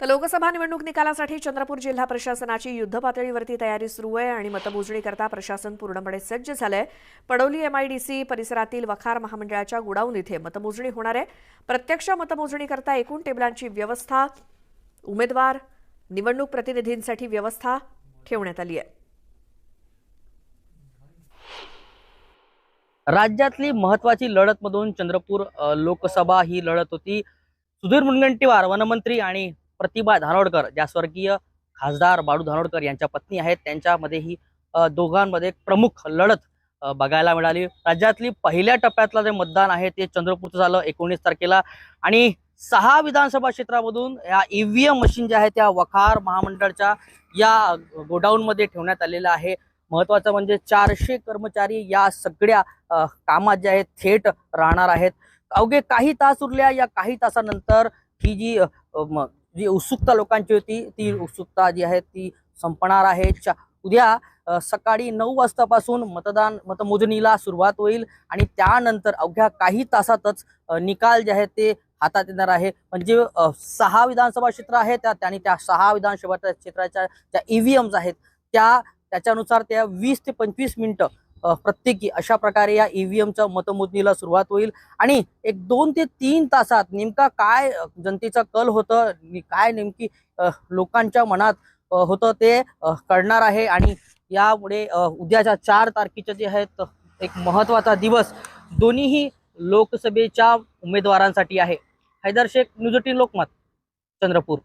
तर लोकसभा निवडणूक निकालासाठी चंद्रपूर जिल्हा प्रशासनाची युद्ध पातळीवरती तयारी सुरू आहे आणि मतमोजणीकरता प्रशासन पूर्णपणे सज्ज झालंय. पडोली एमआयडीसी परिसरातील वखार महामंडळाच्या गुडाऊन इथे मतमोजणी होणार आहे. प्रत्यक्ष मतमोजणीकरता एकूण टेबलांची व्यवस्था उमेदवार निवडणूक प्रतिनिधींसाठी व्यवस्था ठेवण्यात आली आहे. राज्यातली महत्वाची लढत मधून चंद्रपूर लोकसभा ही लढत होती. सुधीर मुनगंटीवार वनमंत्री आणि प्रतिभा धानोडकर ज्या स्वर्गीय खासदार बाळू धानोडकर यांच्या पत्नी आहेत. त्यांच्यामध्ये ही दोघांमध्ये प्रमुख लढत बघायला मिळाली. राज्यातली पहिल्या टप्प्यातलं जे मतदान आहे ते चंद्रपूरचं झालं एकोणीस तारखेला. आणि सहा विधानसभा क्षेत्रामधून या ईव्हीएम मशीन ज्या आहेत त्या वखार महामंडळच्या या गोडाऊनमध्ये ठेवण्यात आलेल्या आहे. महत्वाचं म्हणजे चारशे कर्मचारी या सगळ्या कामात जे आहेत थेट राहणार आहेत. अवघे काही तास उरल्या. या काही तासानंतर ही जी जी उत्सुकता लोकांची होती ती उत्सुकता जी आहे ती संपणार आहे. उद्या सकाळी नऊ वाजतापासून मतदान मतमोजणीला सुरुवात होईल आणि त्यानंतर अवघ्या काही तासातच निकाल जे आहेत ते हातात येणार आहे. म्हणजे सहा विधानसभा क्षेत्र आहेत त्या आणि त्या सहा विधानसभा क्षेत्राच्या ज्या ईव्हीएम्स आहेत. त्या त्याच्यानुसार त्या वीस ते पंचवीस मिनिटं प्रत्येकी अशा प्रकारे या ईव्हीएमच्या मतमोजणीला सुरुवात होईल. आणि एक दोन ते तीन तासात नेमका काय जनतेचा कल होतं काय नेमकी लोकांच्या मनात होतं ते कळणार आहे. आणि यामुळे उद्याच्या चार तारखेचे जे आहेत एक महत्त्वाचा दिवस दोन्हीही लोकसभेच्या उमेदवारांसाठी आहे. Haidar Shaikh news eighteen Lokmat Chandrapur.